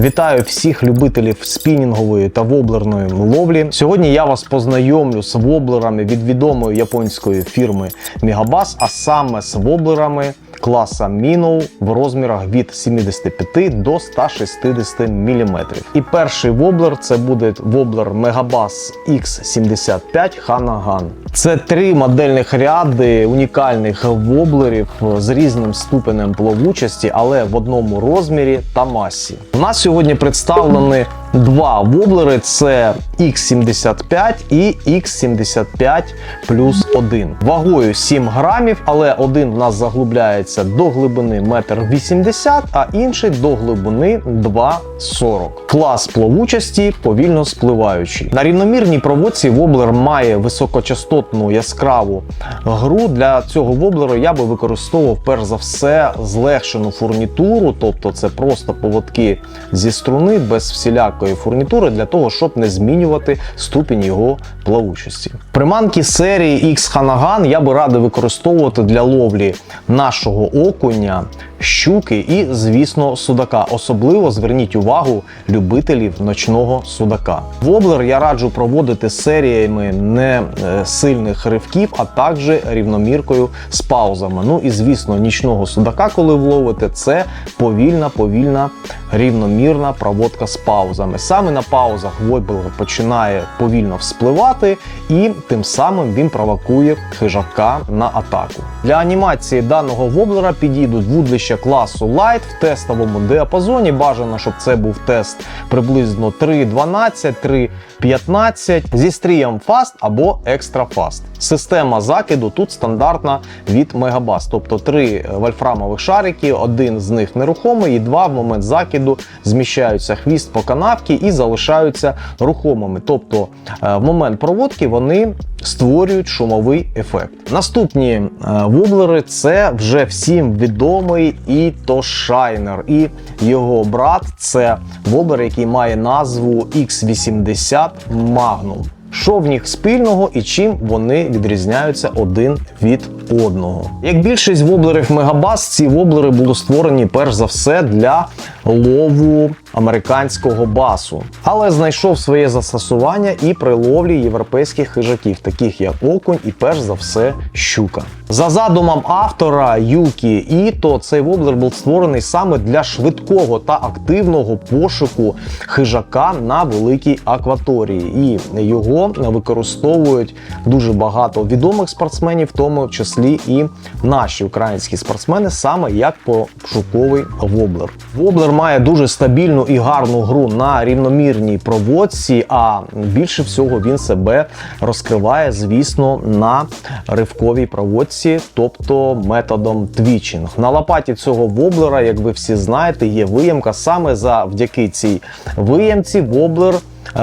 Вітаю всіх любителів спінінгової та воблерної ловлі. Сьогодні я вас познайомлю з воблерами від відомої японської фірми Megabass, а саме з воблерами класа Minnow в розмірах від 75 до 160 мм. І перший воблер це буде воблер Megabass X75 Hanagan. Це три модельних ряди унікальних воблерів з різним ступенем плавучості, але в одному розмірі та масі. У нас сьогодні представлені два воблери: це X75 і X75 плюс 1. Вагою 7 грамів, але один в нас заглубляється до глибини 1,80 м, а інший до глибини 2,40 Клас плавучості повільно спливаючий. На рівномірній проводці воблер має високочастотну яскраву гру. Для цього воблеру я би використовував перш за все злегшену фурнітуру, тобто це просто поводки зі струни без всілякої фурнітури для того, щоб не змінювати ступінь його плавучості. Приманки серії X Hanagan я би радив використовувати для ловлі нашого окуня, щуки і, звісно, судака. Особливо зверніть увагу любителів ночного судака. Воблер я раджу проводити серіями не е, сильних ривків, а також рівноміркою з паузами. Ну і звісно, нічного судака, коли вловите, це повільна, повільна, рівномірна проводка з паузами. Саме на паузах воблер починає повільно вспливати, і тим самим він провокує хижака на атаку. Для анімації даного воблера підійдуть вудлища класу Light в тестовому діапазоні. Бажано, щоб це був тест приблизно 3.12, 3.15 зі стрієм Fast або Extra Fast. Система закиду тут стандартна від Megabass, тобто три вольфрамових шарики, один з них нерухомий, і два в момент закиду зміщаються хвіст по канавці і залишаються рухомими. Тобто е, в момент проводки вони створюють шумовий ефект. Наступні е, воблери це вже всім відомий Ito Shiner. І його брат це воблер, який має назву X80 Magnum. Що в них спільного і чим вони відрізняються один від одного? Як більшість воблерів Мегабас, ці воблери були створені перш за все для лову американського басу, але знайшов своє застосування і при ловлі європейських хижаків, таких як окунь і перш за все щука. За задумом автора Юкі Іто, цей воблер був створений саме для швидкого та активного пошуку хижака на великій акваторії, і його використовують дуже багато відомих спортсменів, в тому числі і наші українські спортсмени, саме як пошуковий воблер. Воблер має дуже стабільну і гарну гру на рівномірній проводці, а більше всього він себе розкриває, звісно, на ривковій проводці, тобто методом твічинг. На лопаті цього воблера, як ви всі знаєте, є виємка. Саме завдяки цій виємці воблер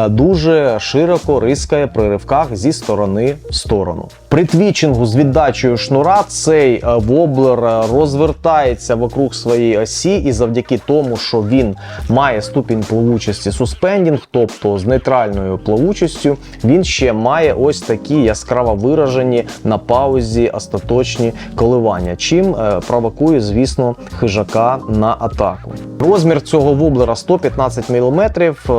дуже широко рискає при ривках зі сторони в сторону. При твічингу з віддачею шнура цей е, воблер е, розвертається вокруг своєї осі, і завдяки тому, що він має ступінь плавучості суспендінг, тобто з нейтральною плавучістю, він ще має ось такі яскраво виражені на паузі остаточні коливання, чим е, провокує, звісно, хижака на атаку. Розмір цього воблера 115 мм,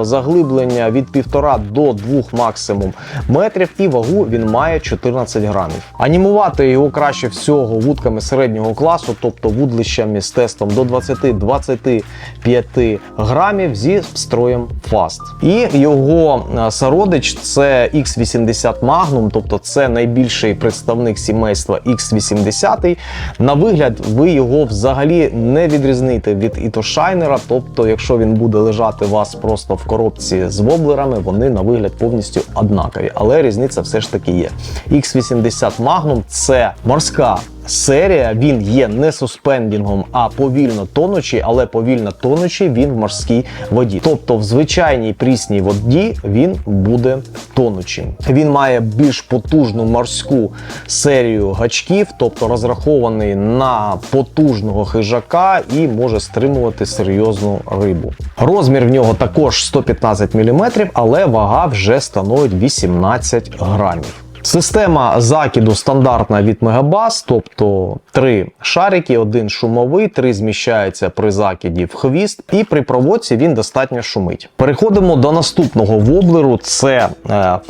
заглиблення від 1,5 до 2 максимум метрів, і вагу він має 14 грамів. Анімувати його краще всього вудками середнього класу, тобто вудлищами з тестом до 20-25 грамів зі строєм Fast. І його е, сородич це X80 Magnum, тобто це найбільший представник сімейства X80. На вигляд, ви його взагалі не відрізните від ітошайнера, тобто, якщо він буде лежати у вас просто в коробці з воблерами, вони на вигляд повністю однакові. Але різниця все ж таки є. X80 Magnum це морська серія. Він є не суспендінгом, а повільно тонучий, але повільно тонучий він в морській воді. Тобто в звичайній прісній воді він буде тонучим. Він має більш потужну морську серію гачків, тобто розрахований на потужного хижака і може стримувати серйозну рибу. Розмір в нього також 115 мм, але вага вже становить 18 грамів. Система закиду стандартна від Мегабас, тобто три шарики, один шумовий, три зміщається при закиді в хвіст, і при проводці він достатньо шумить. Переходимо до наступного воблеру: це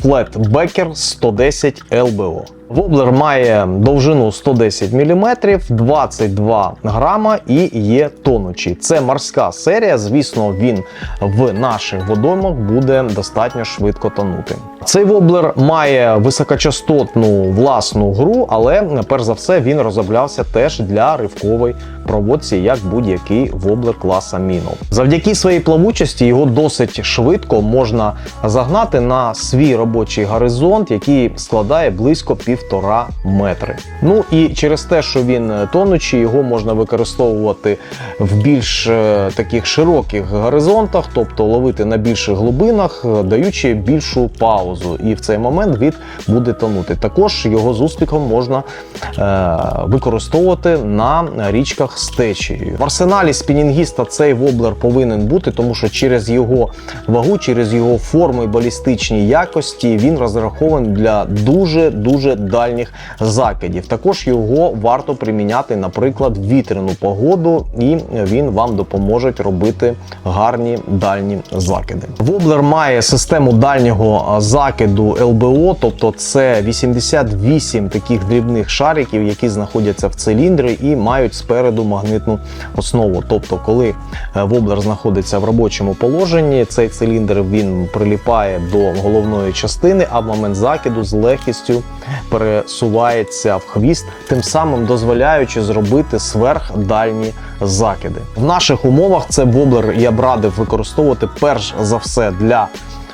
Flat Becker 110 LBO. Воблер має довжину 110 мм, 22 грама і є тонучий. Це морська серія. Звісно, він в наших водоймах буде достатньо швидко тонути. Цей воблер має високочастотну власну гру, але перш за все він розроблявся теж для ривкової проводці, як будь-який воблер класа Мінов. Завдяки своїй плавучості його досить швидко можна загнати на свій робочий горизонт, який складає близько півтора метри. Ну і через те, що він тонучий, його можна використовувати в більш е, таких широких горизонтах, тобто ловити на більших глибинах, даючи більшу паузу. І в цей момент він буде тонути. Також його з успіхом можна е, використовувати на річках течією. В арсеналі спінінгіста цей воблер повинен бути, тому що через його вагу, через його форму і балістичні якості він розрахований для дуже дуже дальніх закидів. Також його варто приміняти, наприклад, в вітряну погоду, і він вам допоможе робити гарні дальні закиди. Воблер має систему дальнього закиду ЛБО, тобто це 88 таких дрібних шариків, які знаходяться в циліндрі і мають спереду магнитну основу. Тобто, коли е, воблер знаходиться в робочому положенні, цей циліндр він приліпає до головної частини, а в момент закиду з легкістю пересувається в хвіст, тим самим дозволяючи зробити сверхдальні закиди. В наших умовах це воблер я б радив використовувати перш за все для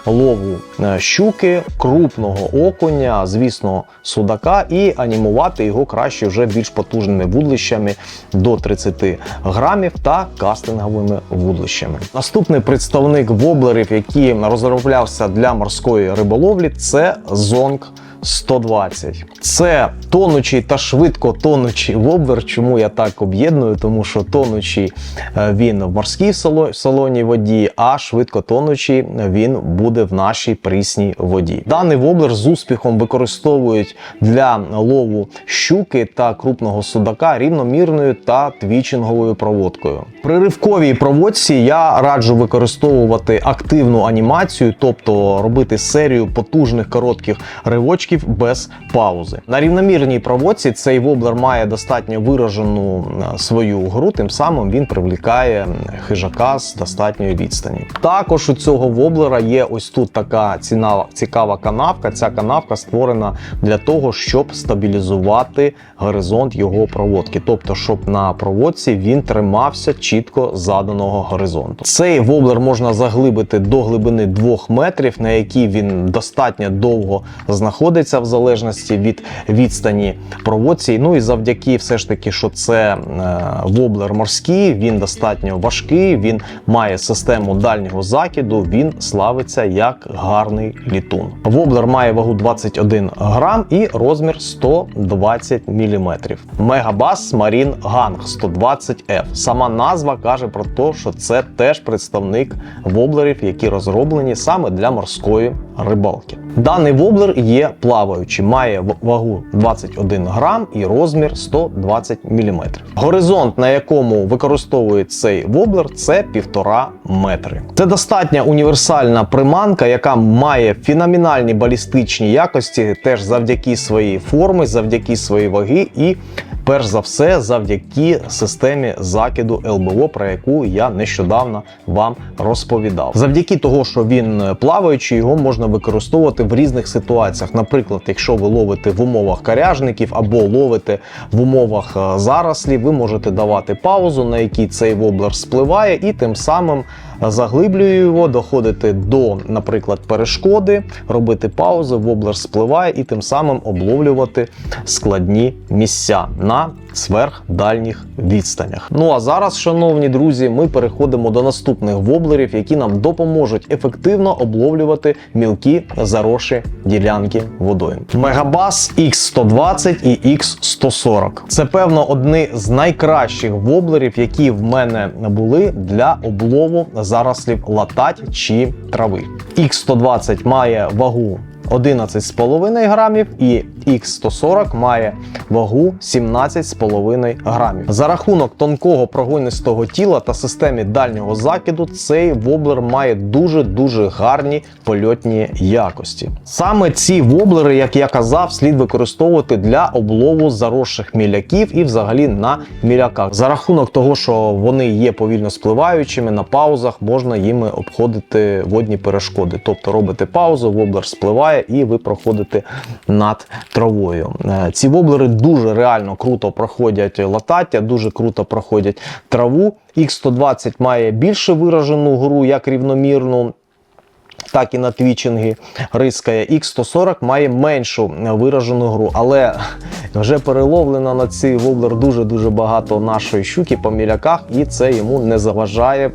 лову е, щуки, крупного окуня, звісно, судака, і анімувати його краще вже більш потужними вудлищами до 30 грамів та кастинговими вудлищами. Наступний представник воблерів, який розроблявся для морської риболовлі, це зонг. 120. Це тонучий та швидко тонучий воблер. Чому я так об'єдную? Тому що тонучий е, він в морській соло- солоній воді, а швидко тонучий він буде в нашій прісній воді. Даний воблер з успіхом використовують для лову щуки та крупного судака рівномірною та твічинговою проводкою. При ривковій проводці я раджу використовувати активну анімацію, тобто робити серію потужних коротких ривочків без паузи. На рівномірній проводці цей воблер має достатньо виражену е, свою гру, тим самим він привлікає хижака з достатньої відстані. Також у цього воблера є ось тут така ціна, цікава канавка. Ця канавка створена для того, щоб стабілізувати горизонт його проводки, тобто, щоб на проводці він тримався чітко заданого горизонту. Цей воблер можна заглибити до глибини 2 метрів, на якій він достатньо довго знаходиться, в залежності від відстані проводці. Ну і завдяки все ж таки, що це е, воблер морський, він достатньо важкий, він має систему дальнього закиду, він славиться як гарний літун. Воблер має вагу 21 грам і розмір 120 мм. Мегабас Marine Gang 120F. Сама назва каже про те, що це теж представник воблерів, які розроблені саме для морської рибалки. Даний воблер є плаваючий, має вагу 21 грам і розмір 120 мм. Горизонт, на якому використовують цей воблер, це 1,5 метри. Це достатньо універсальна приманка, яка має феноменальні балістичні якості, теж завдяки своїй формі, завдяки своїй ваги і перш за все завдяки системі закиду ЛБО, про яку я нещодавно вам розповідав. Завдяки того, що він плаваючий, його можна використовувати в різних ситуаціях. Наприклад, якщо ви ловите в умовах каряжників або ловите в умовах е, зарослі, ви можете давати паузу, на якій цей воблер спливає, і тим самим заглиблює його, доходити до, наприклад, перешкоди, робити паузи, воблер спливає і тим самим обловлювати складні місця на сверхдальніх відстанях. Ну а зараз, шановні друзі, ми переходимо до наступних воблерів, які нам допоможуть ефективно обловлювати мілкі заросші ділянки водою. Мегабас X120 і X140. Це певно одні з найкращих воблерів, які в мене були для облову зарослів латать чи трави. X120 має вагу 11,5 грамів і X140 має вагу 17,5 грамів. За рахунок тонкого прогонистого тіла та системи дальнього закиду цей воблер має дуже-дуже гарні польотні якості. Саме ці воблери, як я казав, слід використовувати для облову заросших міляків і взагалі на міляках. За рахунок того, що вони є повільно спливаючими, на паузах можна їми обходити водні перешкоди. Тобто робите паузу, воблер спливає і ви проходите над травою. Е, Ці воблери дуже реально круто проходять латаття, дуже круто проходять траву. X120 має більше виражену гру, як рівномірну. Так і на твічинги рискає. X140 має меншу виражену гру, але вже переловлено на цей воблер дуже-дуже багато нашої щуки по міляках, і це йому не заважає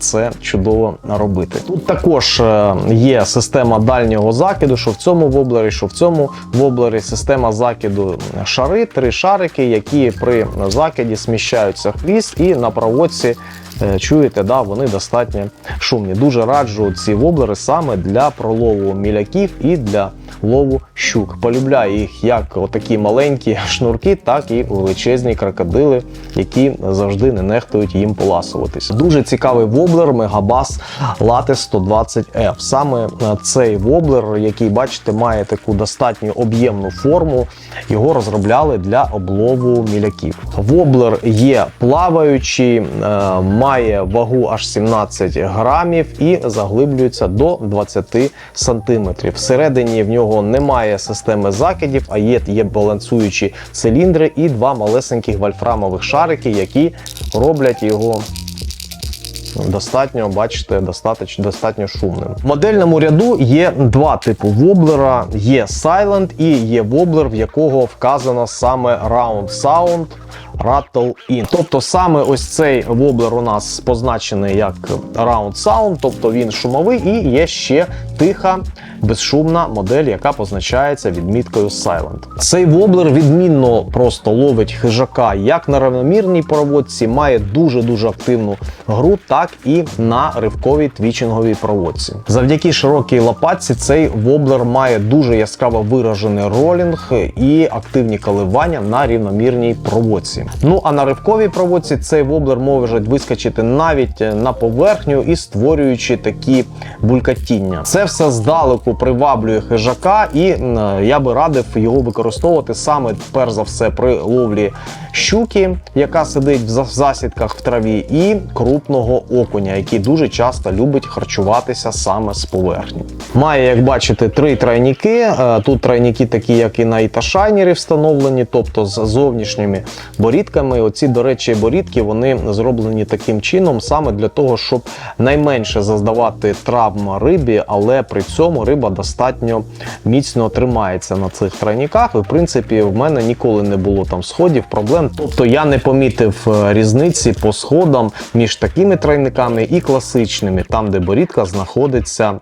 це чудово робити. Тут також е, є система дальнього закиду, що в цьому воблері, що в цьому воблері. Система закиду шари, три шарики, які при закиді сміщаються в хвіст і на проводці. Е, Чуєте, да, вони достатньо шумні. Дуже раджу ці воблери саме для пролову міляків і для лову щук. Полюбляю їх як отакі маленькі шнурки, так і величезні крокодили, які завжди не нехтують їм поласуватись. Дуже цікавий воблер Мегабас Latte 120F. Саме е, цей воблер, який бачите, має таку достатньо об'ємну форму. Його розробляли для облову міляків. Воблер є плаваючий, е, має вагу аж 17 грамів і заглиблюється до 20 сантиметрів. Всередині в нього немає системи закидів, а є, є балансуючі циліндри і два малесеньких вольфрамових шарики, які роблять його достатньо, бачите, достатньо, достатньо шумним. В модельному ряду є два типи воблера: є Silent і є воблер, в якого вказано саме Round Sound. Rattle In. Тобто саме ось цей воблер у нас позначений як Round Sound, тобто він шумовий, і є ще тиха, безшумна модель, яка позначається відміткою Silent. Цей воблер відмінно просто ловить хижака як на равномірній проводці, має дуже-дуже активну гру, так і на ривковій твічинговій проводці. Завдяки широкій лопатці цей воблер має дуже яскраво виражений ролінг і активні коливання на рівномірній проводці. Ну а на ривковій проводці цей воблер може вискочити навіть на поверхню і створюючи такі булькатіння. Це все здалеку приваблює хижака, і я би радив його використовувати саме перш за все при ловлі щуки, яка сидить в засідках в траві, і крупного окуня, який дуже часто любить харчуватися саме з поверхні. Має, як бачите, три тройники. Е, Тут тройники такі, як і на іташайнері встановлені, тобто з зовнішніми борідками. Оці, до речі, борідки вони зроблені таким чином саме для того, щоб найменше заздавати травм рибі, але при цьому риба достатньо міцно тримається на цих тройниках. І, в принципі, в мене ніколи не було там сходів, проблем. Тобто я не помітив е, різниці по сходам між такими тройниками і класичними, там, де борідка знаходиться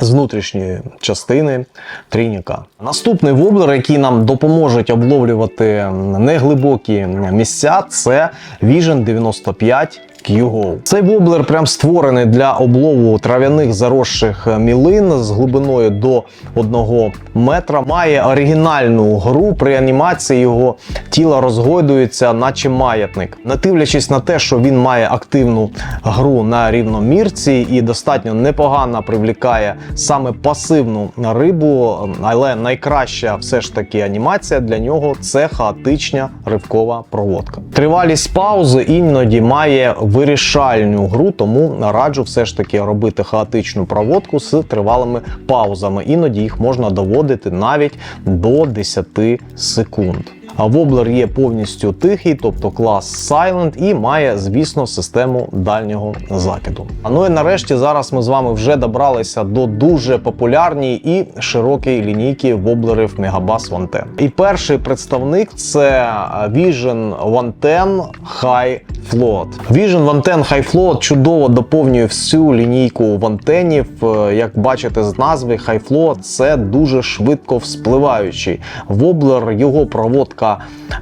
з внутрішньої частини трійника. Наступний воблер, який нам допоможуть обловлювати неглибокі місця, це Vision 95 Q-Go. Цей воблер прям створений для облову трав'яних заросших мілин з глибиною до 1 метра. Має оригінальну гру. При анімації його тіло розгойдується, наче маятник. Не дивлячись на те, що він має активну гру на рівномірці і достатньо непогано привлікає саме пасивну рибу, але найкраща все ж таки анімація для нього це хаотична ривкова проводка. Тривалість паузи іноді має вирішальну гру, тому раджу все ж таки робити хаотичну проводку з тривалими паузами. Іноді їх можна доводити навіть до 10 секунд. Воблер є повністю тихий, тобто клас Silent, і має, звісно, систему дальнього закиду. А ну і нарешті зараз ми з вами вже добралися до дуже популярної і широкої лінійки воблерів Megabass 110. І перший представник це Vision 110 High Float. Vision 110 High Float чудово доповнює всю лінійку вантенів. Е, Як бачите з назви, High Float – це дуже швидко вспливаючий воблер. Його проводка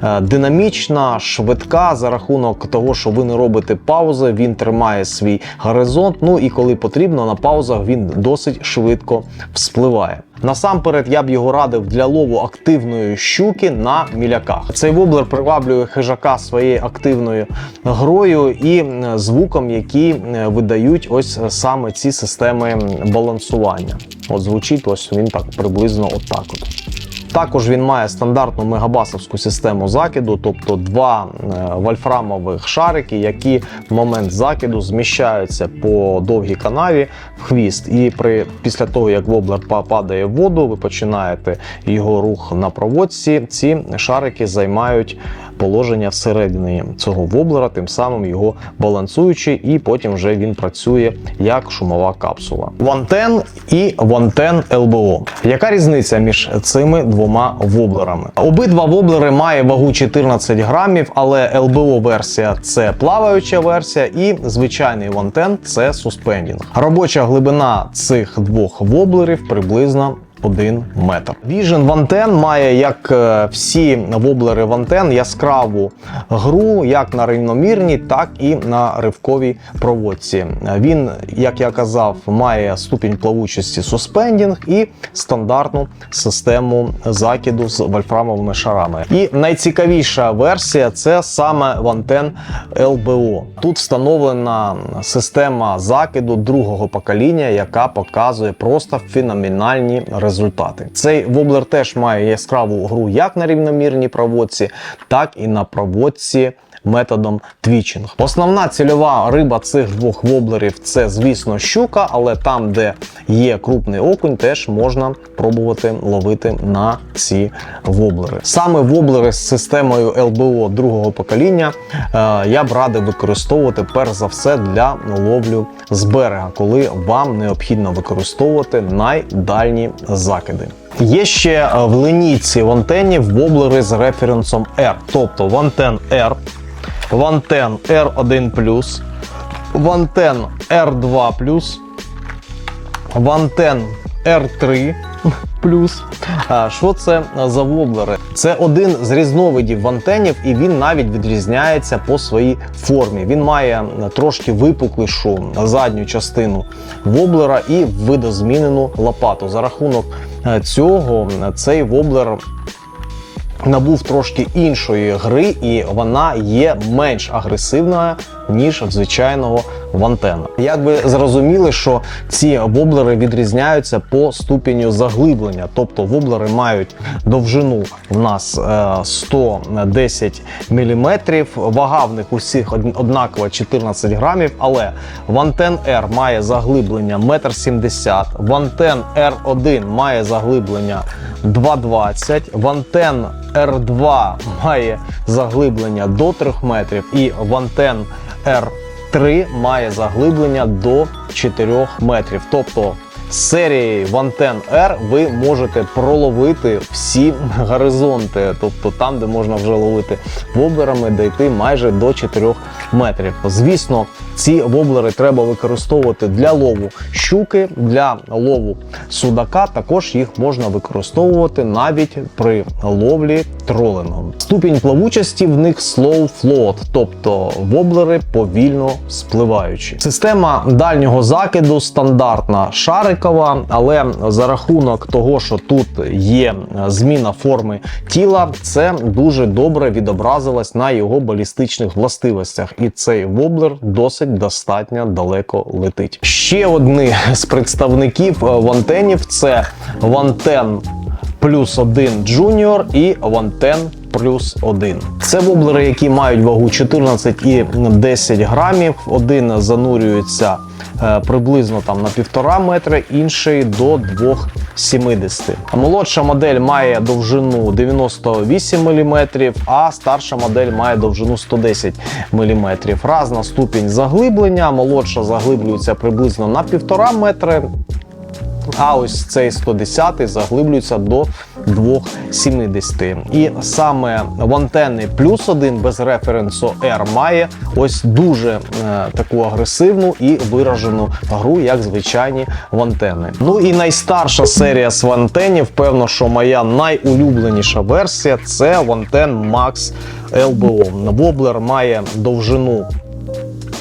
е, динамічна, швидка за рахунок того, що ви не робите паузи. Він тримає свій горизонт. Ну і коли потрібно на паузах він досить швидко вспливає. Насамперед я б його радив для лову активної щуки на міляках. Цей воблер приваблює хижака своєю активною грою і звуком, які е, видають ось саме ці системи балансування. От звучить ось він так приблизно отак. От. Також він має стандартну мегабасовську систему закиду, тобто два е, вольфрамових шарики, які в момент закиду зміщаються по довгій канаві в хвіст. І при, після того, як воблер падає в воду, ви починаєте його рух на проводці. Ці шарики займають положення всередині цього воблера, тим самим його балансуючи, і потім вже він працює як шумова капсула. Вантен і Вантен ЛБО. Яка різниця між цими двома воблерами? Обидва воблери має вагу 14 грамів, але ЛБО версія це плаваюча версія, і звичайний вантен це суспендінг. Робоча глибина цих двох воблерів приблизно 1 метр. Vision Вантен має, як е, всі воблери Вантен, яскраву гру як на рівномірній, так і на ривковій проводці. Він, як я казав, має ступінь плавучості суспендінг і стандартну систему закиду з вольфрамовими шарами. І найцікавіша версія це саме Вантен LBO. Тут встановлена система закиду другого покоління, яка показує просто феноменальні результати. Цей воблер теж має яскраву гру як на рівномірній проводці, так і на проводці. Методом твічинг. Основна цільова риба цих двох воблерів це, звісно, щука, але там, де є крупний окунь, теж можна пробувати ловити на ці воблери. Саме воблери з системою LBO другого покоління е, я б радив використовувати перш за все для ловлю з берега, коли вам необхідно використовувати найдальні закиди. Є ще е, в линійці вантенів воблери з референсом R, тобто вантен R, вантен R1+, вантен R2+, вантен R3 плюс. Що це за воблери? Це один з різновидів вантенів, і він навіть відрізняється по своїй формі. Він має трошки випуклішу задню частину воблера і видозмінену лопату. За рахунок е, цього цей воблер набув трошки іншої гри, і вона є менш агресивною, ніж в звичайного вантена. Як ви зрозуміли, що ці воблери відрізняються по ступеню заглиблення, тобто воблери мають довжину в нас е, 110 мм, вага в них усіх од- однакова 14 грамів, але вантен R має заглиблення 1,70 м, вантен R1 має заглиблення 2,20 вантен R2 має заглиблення до 3 метрів, і вантен R3 має заглиблення до 4 метрів. Тобто з серії Вантен R ви можете проловити всі горизонти, тобто там, де можна вже ловити воблерами, дійти майже до 4 метрів. Звісно, ці воблери треба використовувати для лову щуки, для лову судака. Також їх можна використовувати навіть при ловлі тролингом. Ступінь плавучості в них slow float, тобто воблери повільно спливаючі. Система дальнього закиду стандартна шарикова, але за рахунок того, що тут є зміна форми тіла, це дуже добре відобразилось на його балістичних властивостях, і цей воблер досить достатньо далеко летить. Ще одні з представників е, вантенів це вантен плюс 1 Junior і Вантен плюс 1. Це воблери, які мають вагу 14 і 10 грамів. Один занурюється е, приблизно там на півтора метра, інший до 2,70. Молодша модель має довжину 98 мм, а старша модель має довжину 110 мм. Разна ступінь заглиблення. Молодша заглиблюється приблизно на півтора метри. А ось цей 110 заглиблюється до 2,70. І саме в антенни плюс один без референсу R має ось дуже е, таку агресивну і виражену гру, як звичайні вантени. Ну і найстарша серія з вантенів, певно, що моя найулюбленіша версія це вантен Max LBO. Воблер має довжину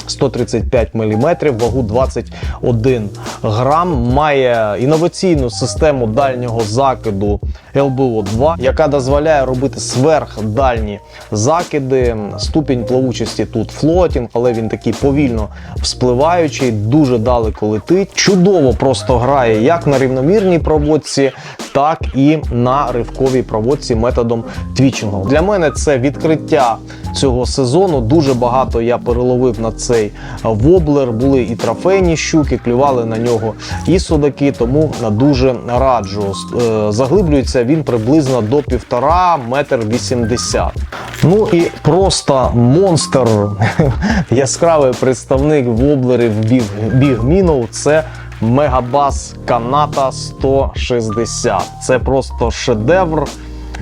135 мм, вагу 21 грам. Має інноваційну систему дальнього закиду LBO-2, яка дозволяє робити сверхдальні закиди. Ступінь плавучості тут флотінг, але він такий повільно вспливаючий, дуже далеко летить. Чудово просто грає як на рівномірній проводці, так і на ривковій проводці методом твічингу. Для мене це відкриття цього сезону. Дуже багато я переловив на цей воблер. Були і трофейні щуки, клювали на нього і судаки, тому дуже раджу. Е, Заглиблюється він приблизно до півтора метр вісімдесят. Ну і просто монстр, яскравий представник воблерів біг, бігмінов. Це Мегабас Каната 160. Це просто шедевр.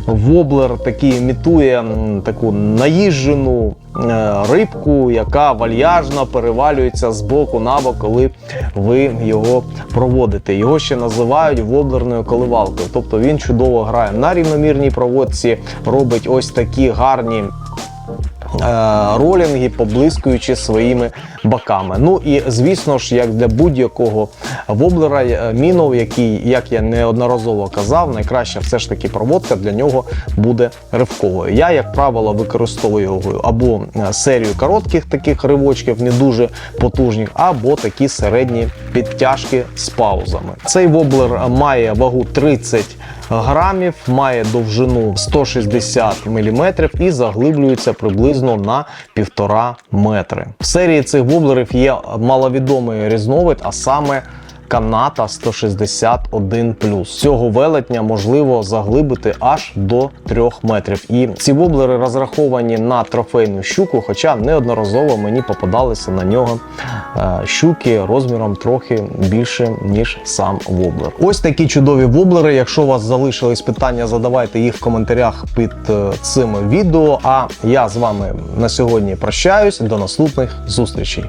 Воблер такий імітує таку наїжджену е, рибку, яка вальяжно перевалюється з боку на бок, коли ви його проводите. Його ще називають воблерною коливалкою. Тобто він чудово грає на рівномірній проводці, робить ось такі гарні ролінги, поблискуючи своїми боками. Ну і звісно ж, як для будь-якого воблера, е, мінов, який, як я неодноразово казав, найкраща все ж таки проводка для нього буде ривковою. Я, як правило, використовую або е, серію коротких таких ривочків, не дуже потужних, або такі середні підтяжки з паузами. Цей воблер має вагу 30 грамів, має довжину 160 мм і заглиблюється приблизно на 1,5 метри. В серії цих воблерів є маловідомий різновид, а саме Каната 161 Цього велетня можливо заглибити аж до 3 метрів. І ці воблери розраховані на трофейну щуку, хоча неодноразово мені попадалися на нього е, щуки розміром трохи більше, ніж сам воблер. Ось такі чудові воблери. Якщо у вас залишились питання, задавайте їх в коментарях під е, цим відео. А я з вами на сьогодні прощаюсь. До наступних зустрічей.